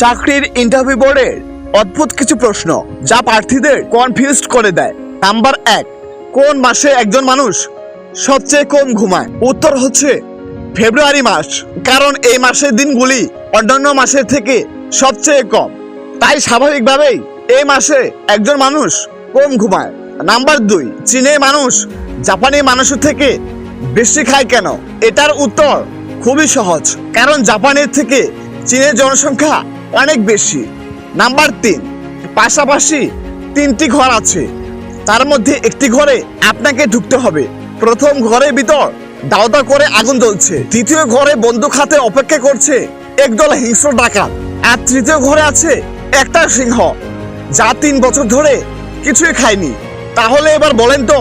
চাকরির ইন্টারভিউ বোর্ডের অদ্ভুত কিছু প্রশ্ন যা প্রার্থীদের কনফিউজড করে দেয়। নাম্বার এক, কোন মাসে একজন মানুষ সবচেয়ে কম ঘুমায়? উত্তর হচ্ছে ফেব্রুয়ারি মাস, কারণ এই মাসের দিনগুলি অন্যান্য মাসের থেকে সবচেয়ে কম। তাই স্বাভাবিকভাবেই এই মাসে একজন মানুষ কম ঘুমায়। নাম্বার দুই চীনের মানুষ জাপানি মানুষের থেকে বেশি খায় কেন? এটার উত্তর খুবই সহজ, কারণ জাপানের থেকে চীনের জনসংখ্যা অনেক বেশি। নাম্বার তিন, পাশাপাশি তিনটি ঘর আছে। তার মধ্যে একটি ঘরে আপনাকে ঢুকতে হবে। প্রথম ঘরের ভিতর দাওদা করে আগুন জ্বলছে। দ্বিতীয় ঘরে বন্দুক হাতে অপেক্ষা করছে একদল হিংস্র ডাকাত। আর তৃতীয় ঘরে আছে একটা সিংহ, যা তিন বছর ধরে কিছুই খায়নি। তাহলে এবার বলেন তো,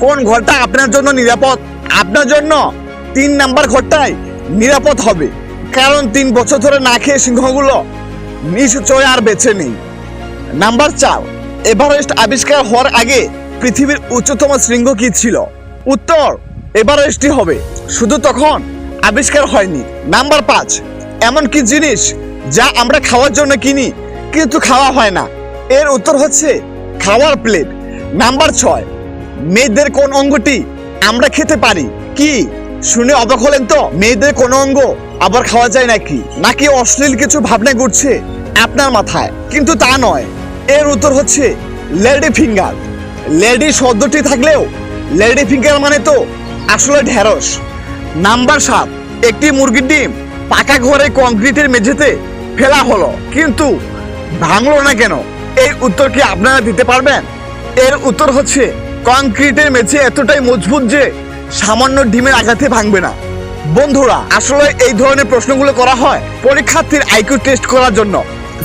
কোন ঘরটা আপনার জন্য নিরাপদ? আপনার জন্য তিন নাম্বার ঘরটাই নিরাপদ হবে। কারণ তিন বছর ধরে না খেয়ে সিংহগুলো নিশ্চয় আর বেছে নেই। নাম্বার চার, এভারেস্ট আবিষ্কার হওয়ার আগে পৃথিবীর উচ্চতম শৃঙ্গ কি ছিল? উত্তর, এভারেস্টই হবে। শুধু তখন আবিষ্কার হয়নি। নাম্বার পাঁচ, এমন কি জিনিস যা আমরা খাওয়ার জন্য কিনি, কিন্তু খাওয়া হয় না? এর উত্তর হচ্ছে খাওয়ার প্লেট। নাম্বার ছয়, মেয়েদের কোন অঙ্গটি আমরা খেতে পারি? কি? শুনে অবাক হলেন তো? মেয়েদের কোন অঙ্গ আবার খাওয়া যায় নাকি? নাকি অশ্লীল কিছু ভাবনা ঘুরছে? আপনার মাথায়, কিন্তু তা নয়। এর উত্তর হচ্ছে লেডি ফিঙ্গার। লেডি শব্দটি থাকলেও লেডি ফিঙ্গার মানে তো আসলে ঢেঁড়স। নাম্বার সাত, একটি মুরগির ডিম পাকা ঘরে কংক্রিটের মেঝেতে ফেলা হলো, কিন্তু ভাঙলো না কেন? এই উত্তর কি আপনারা দিতে পারবেন? এর উত্তর হচ্ছে কংক্রিটের মেঝে এতটাই মজবুত যে সামান্য ডিমের আঘাতে ভাঙবে না। বন্ধুরা, আসলে এই ধরনের প্রশ্নগুলো করা হয় পরীক্ষার্থীর আইকিউ টেস্ট করার জন্য।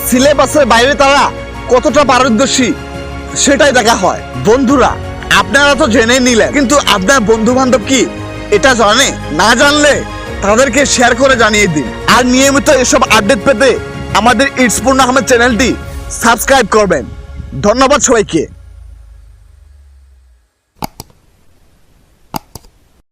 সিলেবাসের বাইরে তারা কতটা পারদর্শী, সেটাই দেখা হয়। বন্ধুরা, আপনারা তো জেনে নিলেন। কিন্তু আপনার বন্ধু বান্ধব কি এটা জানে? না জানলে তাদেরকে শেয়ার করে জানিয়ে দিন। আর নিয়মিত এসব আপডেট পেতে আমাদের ইটস পূর্ণ আহমেদ চ্যানেলটি সাবস্ক্রাইব করবেন। ধন্যবাদ সবাইকে।